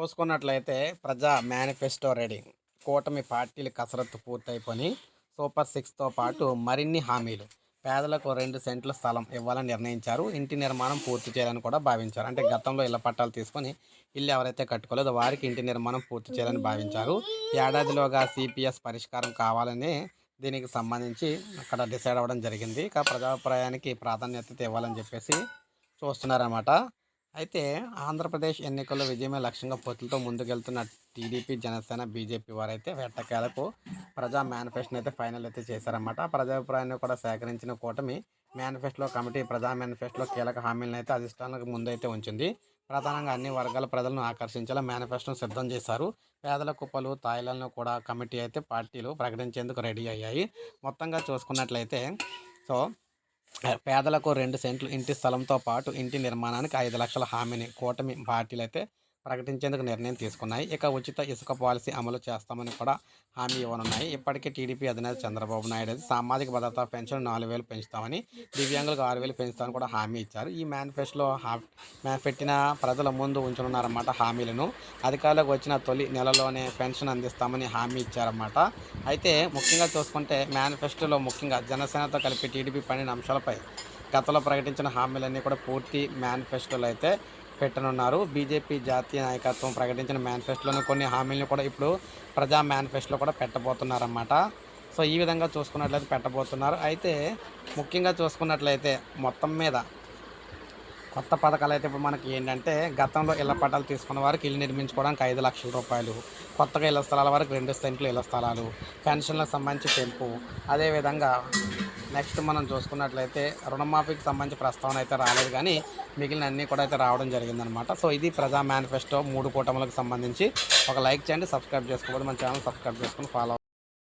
చూసుకున్నట్లయితే ప్రజా manifesto ready. కూటమి పార్టీలు కసరత్తు పూర్తయిపోయి సూపర్ సిక్స్తో పాటు మరిన్ని హామీలు. పేదలకు రెండు సెంట్ల స్థలం ఇవ్వాలని నిర్ణయించారు. ఇంటి నిర్మాణం పూర్తి చేయాలని కూడా భావించారు. అంటే గతంలో ఇళ్ళ పట్టాలు తీసుకొని ఇల్లు ఎవరైతే కట్టుకోలేదో వారికి ఇంటి నిర్మాణం పూర్తి చేయాలని భావించారు. ఏడాదిలోగా సిపిఎస్ పరిష్కారం కావాలని దీనికి సంబంధించి అక్కడ డిసైడ్ అవ్వడం జరిగింది. ఇక ప్రజాభిప్రాయానికి ప్రాధాన్యత ఇవ్వాలని చెప్పేసి చూస్తున్నారన్నమాట. అయితే ఆంధ్రప్రదేశ్ ఎన్నికల్లో విజయమే లక్ష్యంగా పొత్తులతో ముందుకెళ్తున్న టీడీపీ జనసేన బీజేపీ వారైతే వేటకేలకు ప్రజా మేనిఫెస్టోని అయితే ఫైనల్ అయితే చేశారన్నమాట. ఆ ప్రజాభిప్రాయాన్ని కూడా సేకరించిన కూటమి మేనిఫెస్టోలో కమిటీ ప్రజా మేనిఫెస్టోలో కీలక హామీలను అయితే అధిష్టానానికి ముందైతే ఉంచింది. ప్రధానంగా అన్ని వర్గాల ప్రజలను ఆకర్షించేలా మేనిఫెస్టోను సిద్ధం చేశారు. పేదల కుప్పలు తాయిలను కూడా కమిటీ అయితే పార్టీలు ప్రకటించేందుకు రెడీ అయ్యాయి. మొత్తంగా చూసుకున్నట్లయితే సో పేదలకు రెండు సెంట్లు ఇంటి స్థలంతో పాటు ఇంటి నిర్మాణానికి ఐదు లక్షల హామీని కూటమి పార్టీలు అయితే ప్రకటించేందుకు నిర్ణయం తీసుకున్నాయి. ఇక ఉచిత ఇసుక పాలసీ అమలు చేస్తామని కూడా హామీ ఇవ్వనున్నాయి. ఇప్పటికే టీడీపీ అధినేత చంద్రబాబు నాయుడు అయితే సామాజిక భద్రత పెన్షన్ నాలుగు వేలు పెంచుతామని దివ్యాంగులకు ఆరు వేలు పెంచుతామని కూడా హామీ ఇచ్చారు. ఈ మేనిఫెస్టోలో హా పెట్టిన ప్రజల ముందు ఉంచనున్నారన్నమాట హామీలను. అధికారులకు వచ్చిన తొలి నెలలోనే పెన్షన్ అందిస్తామని హామీ ఇచ్చారన్నమాట. అయితే ముఖ్యంగా చూసుకుంటే మేనిఫెస్టోలో ముఖ్యంగా జనసేనతో కలిపి టీడీపీ పన్నెండు అంశాలపై గతంలో ప్రకటించిన హామీలన్నీ కూడా పూర్తి మేనిఫెస్టోలు అయితే పెట్టనున్నారు. బీజేపీ జాతీయ నాయకత్వం ప్రకటించిన మేనిఫెస్టోలోని కొన్ని హామీలను కూడా ఇప్పుడు ప్రజా మేనిఫెస్టోలో కూడా పెట్టబోతున్నారన్నమాట. సో ఈ విధంగా చూసుకున్నట్లయితే పెట్టబోతున్నారు. అయితే ముఖ్యంగా చూసుకున్నట్లయితే మొత్తం మీద కొత్త పథకాలు అయితే ఇప్పుడు మనకి ఏంటంటే గతంలో ఇళ్ళ పట్టాలు తీసుకున్న వారికి ఇల్లు నిర్మించుకోవడానికి ఐదు లక్షల రూపాయలు కొత్తగా ఇళ్ళ స్థలాల వరకు రెండు సెంట్లు ఇళ్ళ స్థలాలు పెన్షన్లకు సంబంధించి పెంపు అదేవిధంగా నెక్స్ట్ మనం చూసుకున్నట్లయితే రుణమాఫీకి సంబంధించి ప్రస్తావన అయితే రాలేదు కానీ మిగిలిన అన్నీ కూడా అయితే రావడం జరిగిందనమాట సో ఇది ప్రజా మేనిఫెస్టో మూడు కూటములకు సంబంధించి. ఒక లైక్ చేయండి సబ్స్క్రైబ్ చేసుకోవాలి మన ఛానల్ సబ్స్క్రైబ్ చేసుకుని ఫాలో